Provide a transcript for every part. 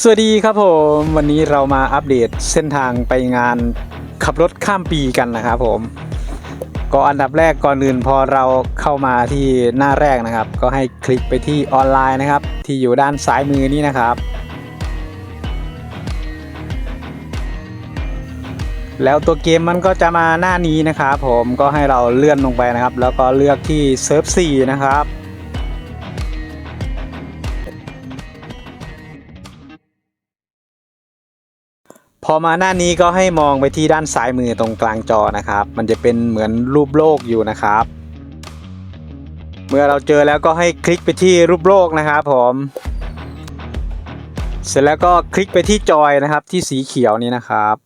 สวัสดีครับผมวันนี้เรามาอัปเดตเส้นทางไปงานขับรถข้ามปีกันนะครับผม ก็อันดับแรกก่อนอื่นพอเราเข้ามาที่หน้าแรกนะครับ ก็ให้คลิกไปที่ออนไลน์นะครับ ที่อยู่ด้านซ้ายมือนี้นะครับ แล้วตัวเกมมันก็จะมาหน้านี้นะครับผมก็ให้เราเลื่อนลงไปนะครับ แล้วก็เลือกที่เซิร์ฟ4นะครับ พอมาหน้านี้ก็ให้มองไปที่ด้านซ้ายมือตรงกลางจอนะครับ มันจะเป็นเหมือนรูปโลกอยู่นะครับ เมื่อเราเจอแล้วก็ให้คลิกไปที่รูปโลกนะครับผมเสร็จแล้วก็คลิกไปที่จอยนะครับที่สีเขียวนี้นะครับ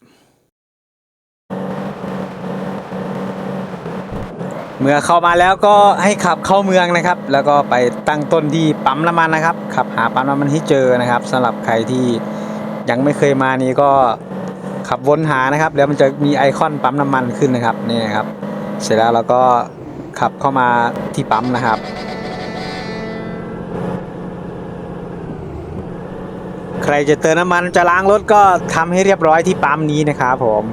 เมื่อเข้ามาแล้วก็ให้ขับเข้าเมืองนะครับ แล้วก็ไปตั้งต้นที่ปั๊มน้ำมันนะครับ ขับหาปั๊มน้ำมันให้เจอนะครับสำหรับใครที่ยังไม่เคยมานี่ก็ ขับวนหานะครับแล้วมันจะมีไอคอนปั๊มน้ำมันขึ้นนะครับนี่นะครับ เสร็จแล้วเราก็ขับเข้ามาที่ปั๊มนะครับ ใครจะเติมน้ำมันจะล้างรถก็ทำให้เรียบร้อยที่ปั๊มนี้นะครับผม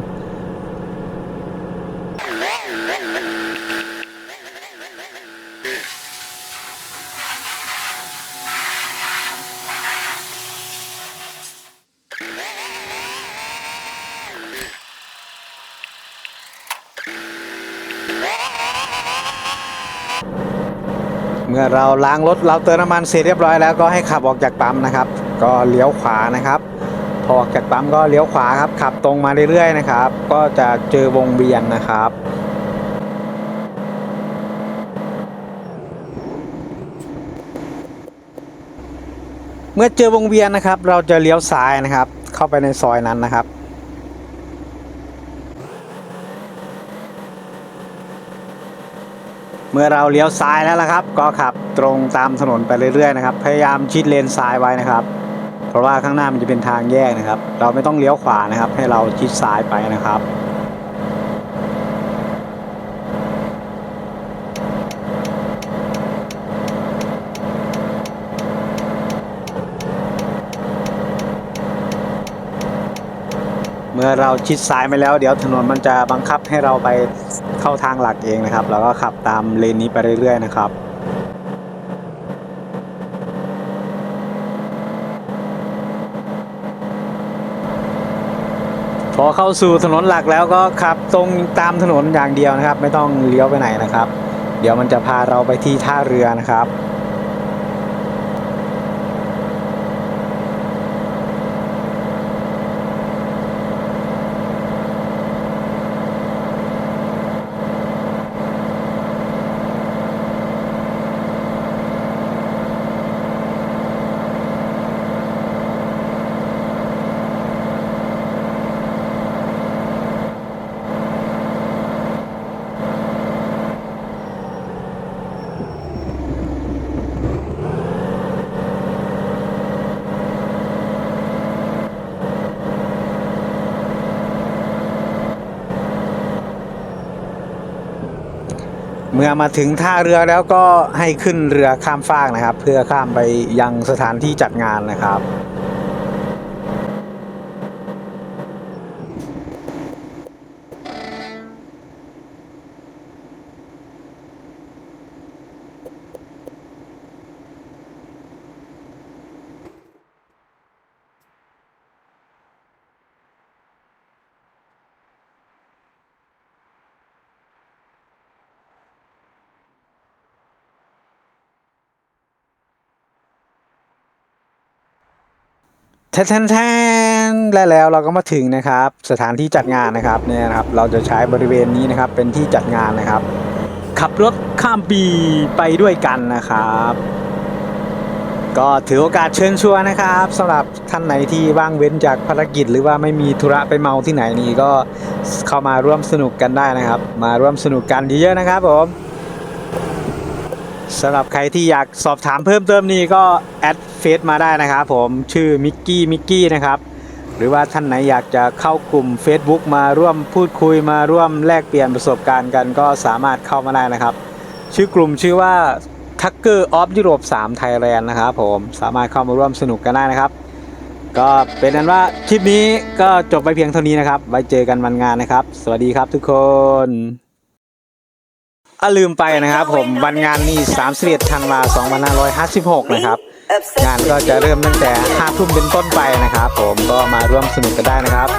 เมื่อเราล้างรถเราเติมน้ำมันเสร็จเรียบร้อยแล้วก็ให้ขับออกจากปั๊มนะครับ ก็เลี้ยวขวานะครับพอออกจากปั๊มก็เลี้ยวขวาครับขับตรงมาเรื่อยๆนะครับ ก็จะเจอวงเวียนนะครับเมื่อเจอวงเวียนนะครับ เราจะเลี้ยวซ้ายนะครับ เข้าไปในซอยนั้นนะครับ เมื่อเราเลี้ยวซ้ายแล้วละครับ ก็ขับตรงตามถนนไปเรื่อยๆนะครับ พยายามชิดเลนซ้ายไว้นะครับ เพราะว่าข้างหน้ามันจะเป็นทางแยกนะครับ เราไม่ต้องเลี้ยวขวานะครับ ให้เราชิดซ้ายไปนะครับ มื่อเราชิดซ้ายไปแล้วเดี๋ยวถนนมันจะบังคับให้เราไปเข้าทางหลักเองนะครับ แล้วก็ขับตามเลนนี้ไปเรื่อยๆนะครับพอเข้าสู่ถนนหลักแล้วก็ขับตรงตามถนนอย่างเดียวนะครับ ไม่ต้องเลี้ยวไปไหนนะครับ เดี๋ยวมันจะพาเราไปที่ท่าเรือนะครับ เมื่อมาถึงท่าเรือแล้วก็ให้ขึ้นเรือข้ามฟากนะครับ เพื่อข้ามไปยังสถานที่จัดงานนะครับ แทนแทนแทนและแล้วเราก็มาถึงนะครับ สถานที่จัดงานนะครับเนี่ยนะครับ เราจะใช้บริเวณนี้นะครับเป็นที่จัดงานนะครับ ขับรถข้ามปีไปด้วยกันนะครับ ก็ถือโอกาสเชิญชวนนะครับสำหรับท่านไหนที่ว่างเว้นจากภารกิจ หรือว่าไม่มีธุระไปเมาที่ไหนนี่ก็เข้ามาร่วมสนุกกันได้นะครับ มาร่วมสนุกกันเยอะๆนะครับผม สำหรับใครที่อยากสอบถามเพิ่มเติมนี่ก็แอดเฟซมาได้นะครับผมชื่อมิกกี้มิกกี้นะครับหรือว่าท่านไหนอยากจะเข้ากลุ่ม Facebook มาร่วมพูดคุยมาร่วมแลกเปลี่ยนประสบการณ์กันก็สามารถเข้ามาได้นะครับ ชื่อกลุ่มชื่อว่า Tucker of Europe 3 Thailand นะครับผมสามารถเข้ามาร่วมสนุกกันได้นะครับ ก็เป็นนั้นว่าคลิปนี้ก็จบไปเพียงเท่านี้นะครับ ไว้เจอกันวันงานนะครับ สวัสดีครับทุกคน อะลืมไปนะครับผมวันงานนี่31ธันวา2556 นะครับ งานก็จะเริ่มตั้งแต่5ทุ่มเป็นต้นไปนะครับ ผมก็มาร่วมสนุกกันได้นะครับ